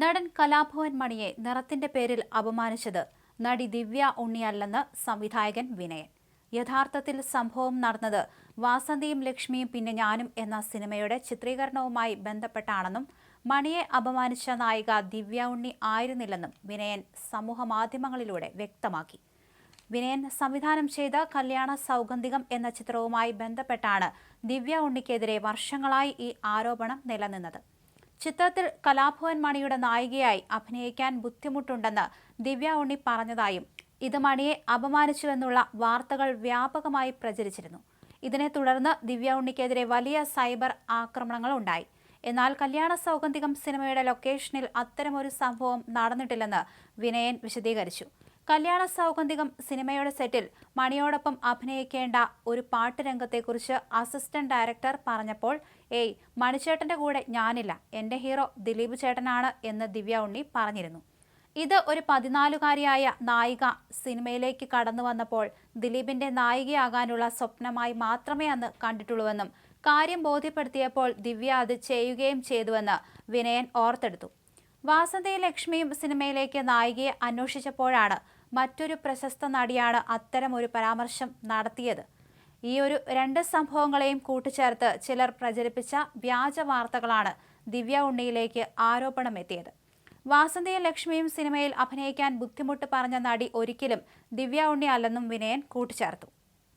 നടൻ കലാഭവൻ മണിയെ നിറത്തിന്റെ പേരിൽ അപമാനിച്ചത് നടി ദിവ്യ ഉണ്ണിയല്ലെന്ന് സംവിധായകൻ വിനയൻ. യഥാർത്ഥത്തിൽ സംഭവം നടന്നത് വാസന്തിയും ലക്ഷ്മിയും പിന്നെ ഞാനും എന്ന സിനിമയുടെ ചിത്രീകരണവുമായി ബന്ധപ്പെട്ടാണെന്നും മണിയെ അപമാനിച്ച നായിക ദിവ്യ ഉണ്ണി ആയിരുന്നില്ലെന്നും വിനയൻ സമൂഹമാധ്യമങ്ങളിലൂടെ വ്യക്തമാക്കി. വിനയൻ സംവിധാനം ചെയ്ത കല്യാണ സൗഗന്ധികം എന്ന ചിത്രവുമായി ബന്ധപ്പെട്ടാണ് ദിവ്യ ഉണ്ണിക്കെതിരെ വർഷങ്ങളായി ഈ ആരോപണം നിലനിന്നത്. ചിത്രത്തിൽ കലാഭവൻ മണിയുടെ നായികയായി അഭിനയിക്കാൻ ബുദ്ധിമുട്ടുണ്ടെന്ന് ദിവ്യ ഉണ്ണി പറഞ്ഞതായും ഇത് മണിയെ അപമാനിച്ചുവെന്നുള്ള വാർത്തകൾ വ്യാപകമായി പ്രചരിച്ചിരുന്നു. ഇതിനെ തുടർന്ന് ദിവ്യ ഉണ്ണിക്കെതിരെ വലിയ സൈബർ ആക്രമണങ്ങൾ ഉണ്ടായി. എന്നാൽ കല്യാണ സൗഗന്ധികം സിനിമയുടെ ലൊക്കേഷനിൽ അത്തരമൊരു സംഭവം നടന്നിട്ടില്ലെന്ന് വിനയൻ വിശദീകരിച്ചു. കല്യാണ സൗഗന്ധികം സിനിമയുടെ സെറ്റിൽ മണിയോടൊപ്പം അഭിനയിക്കേണ്ട ഒരു പാട്ട് രംഗത്തെക്കുറിച്ച് അസിസ്റ്റന്റ് ഡയറക്ടർ പറഞ്ഞപ്പോൾ ഏയ് മണിച്ചേട്ടന്റെ കൂടെ ഞാനില്ല. എന്റെ ഹീറോ ദിലീപ് ചേട്ടനാണ് എന്ന് ദിവ്യ ഉണ്ണി പറഞ്ഞിരുന്നു. ഇത് ഒരു പതിനാലുകാരിയായ നായിക സിനിമയിലേക്ക് കടന്നു വന്നപ്പോൾ ദിലീപിന്റെ നായികയാകാനുള്ള സ്വപ്നമായി മാത്രമേ അന്ന് കണ്ടിട്ടുള്ളൂവെന്നും കാര്യം ബോധ്യപ്പെടുത്തിയപ്പോൾ ദിവ്യ അത് ചെയ്യുകയും ചെയ്തുവെന്ന് വിനയൻ ഓർത്തെടുത്തു. വാസന്തി ലക്ഷ്മിയും സിനിമയിലേക്ക് നായികയെ അന്വേഷിച്ചപ്പോഴാണ് മറ്റൊരു പ്രശസ്ത നടിയാണ് അത്തരം ഒരു പരാമർശം നടത്തിയത്. ഈ ഒരു രണ്ട് സംഭവങ്ങളെയും കൂട്ടിച്ചേർത്ത് ചിലർ പ്രചരിപ്പിച്ച വ്യാജ വാർത്തകളാണ് ദിവ്യ ഉണ്ണിയിലേക്ക് ആരോപണം എത്തിയത്. വാസന്തിയും ലക്ഷ്മിയും സിനിമയിൽ അഭിനയിക്കാൻ ബുദ്ധിമുട്ട് പറഞ്ഞ നടി ഒരിക്കലും ദിവ്യ ഉണ്ണി അല്ലെന്നും വിനയൻ കൂട്ടിച്ചേർത്തു.